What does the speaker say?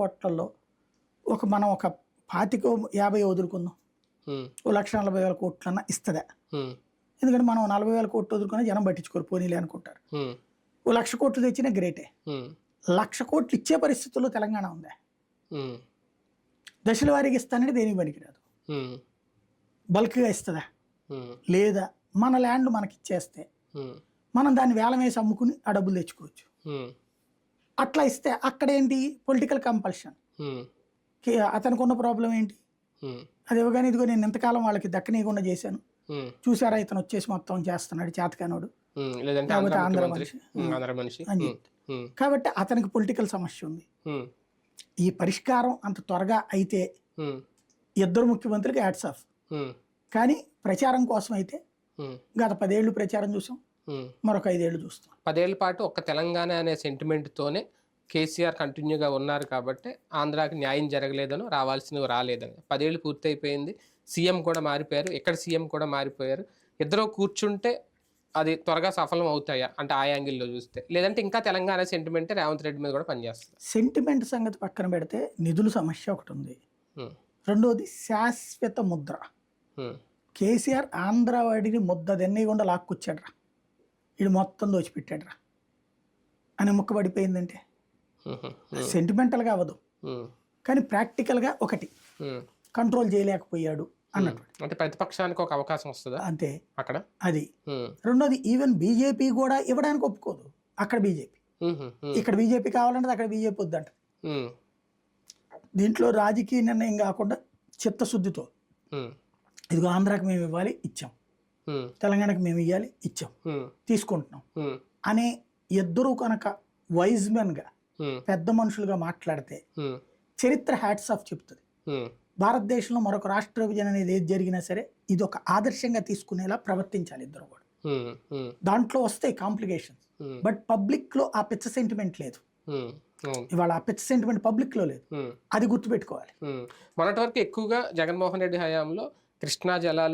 కోట్లలో ఒక మనం ఒక పాతికో యాభై వదులుకుందాం. ఓ లక్ష నలభై వేల కోట్లన్నా ఇస్తుందా? ఎందుకంటే మనం నలభై వేల కోట్లు వదులుకుని జనం పట్టించుకోరు పోనీలే అనుకుంటారు. ఓ లక్ష కోట్లు తెచ్చినా గ్రేటే. లక్ష కోట్లు ఇచ్చే పరిస్థితుల్లో తెలంగాణ ఉందా? దశల వారీగా ఇస్తానంటే దేనికి పనికిరాదు? బల్క్గా ఇస్తుందా? లేదా మన ల్యాండ్ మనకి ఇచ్చేస్తే మనం దాన్ని వేలం వేసి అమ్ముకుని ఆ డబ్బులు తెచ్చుకోవచ్చు. అట్లా ఇస్తే అక్కడ ఏంటి పొలిటికల్ కంపల్షన్ అతనికి ఉన్న ప్రాబ్లం ఏంటి? అది ఇవ్వగానే ఇదిగో నేను ఇంతకాలం వాళ్ళకి దక్కనీయకుండా చేశాను. చూసారా ఇతను వచ్చేసి మొత్తం చేస్తున్నాడు చేతకానోడు. ఆంధ్ర మనిషి. అని కాబట్టి అతనికి పొలిటికల్ సమస్య ఉంది. ఈ పరిష్కారం అంత త్వరగా అయితే ఇద్దరు ముఖ్యమంత్రులకి యాడ్స్ ఆఫ్. కానీ ప్రచారం కోసం అయితే గత పదేళ్ళు ప్రచారం చూసాం. మరొక ఐదేళ్ళు చూస్తాం. పదేళ్ళ పాటు ఒక్క తెలంగాణ అనే సెంటిమెంట్తోనే కేసీఆర్ కంటిన్యూగా ఉన్నారు కాబట్టి ఆంధ్రాకి న్యాయం జరగలేదను రావాల్సినవి రాలేదని. పదేళ్ళు పూర్తయిపోయింది. సీఎం కూడా మారిపోయారు. ఇక్కడ సీఎం కూడా మారిపోయారు. ఇద్దరు కూర్చుంటే అది త్వరగా సఫలం అవుతాయా? అంటే ఆ యాంగిల్లో చూస్తే. లేదంటే ఇంకా తెలంగాణ సెంటిమెంటే రేవంత్ రెడ్డి మీద కూడా పనిచేస్తుంది. సెంటిమెంట్ సంగతి పక్కన పెడితే నిధుల సమస్య ఒకటి ఉంది. రెండోది శాశ్వత ముద్ర. కేసీఆర్ ఆంధ్రవాడిని ముద్ద దెన్నయకుండా లాక్కొచ్చాడ్రా. వీడు మొత్తం దోచిపెట్టాడ్రా. అని ముక్క పడిపోయిందంటే సెంటిమెంటల్గా అవ్వదు. కానీ ప్రాక్టికల్గా ఒకటి. కంట్రోల్ చేయలేకపోయాడు అన్నట్టు. అంటే ప్రతిపక్షానికి ఒక అవకాశం వస్తుందా? అంతే. అక్కడ? అది. రెండోది ఈవెన్ బీజేపీ కూడా ఇవ్వడానికి ఒప్పుకోదు. అక్కడ బీజేపీ ఇక్కడ బీజేపీ కావాలంటే అక్కడ బీజేపీ వద్దంట. దీంట్లో రాజకీయ నిర్ణయం కాకుండా చిత్తశుద్ధితో. ఇదిగో ఆంధ్రాకి మేము ఇవ్వాలి ఇచ్చాం. తెలంగాణకి మేము ఇవ్వాలి ఇచ్చాం. తీసుకుంటున్నాం. అనే ఇద్దరు కనుక వైజ్మెన్గా ఉమ్, పెద్ద మనుషులుగా మాట్లాడితే చరిత్ర హ్యాట్స్ ఆఫ్ చెప్తుంది. భారతదేశంలో మరొక రాష్ట్ర విభజన అనేది ఏది జరిగినా సరే ఇది ఒక ఆదర్శంగా తీసుకునేలా ప్రవర్తించాలి ఇద్దరు కూడా. దాంట్లో వస్తాయి కాంప్లికేషన్స్ బట్ పబ్లిక్లో ఆ పిచ్చ సెంటిమెంట్ లేదు. ఇవాళ ఆ పిచ్చ సెంటిమెంట్ పబ్లిక్లో లేదు. ఉమ్, అది గుర్తుపెట్టుకోవాలి. మొన్నటి వరకు ఎక్కువగా జగన్మోహన్ రెడ్డి హయాంలో కృష్ణా జలాలు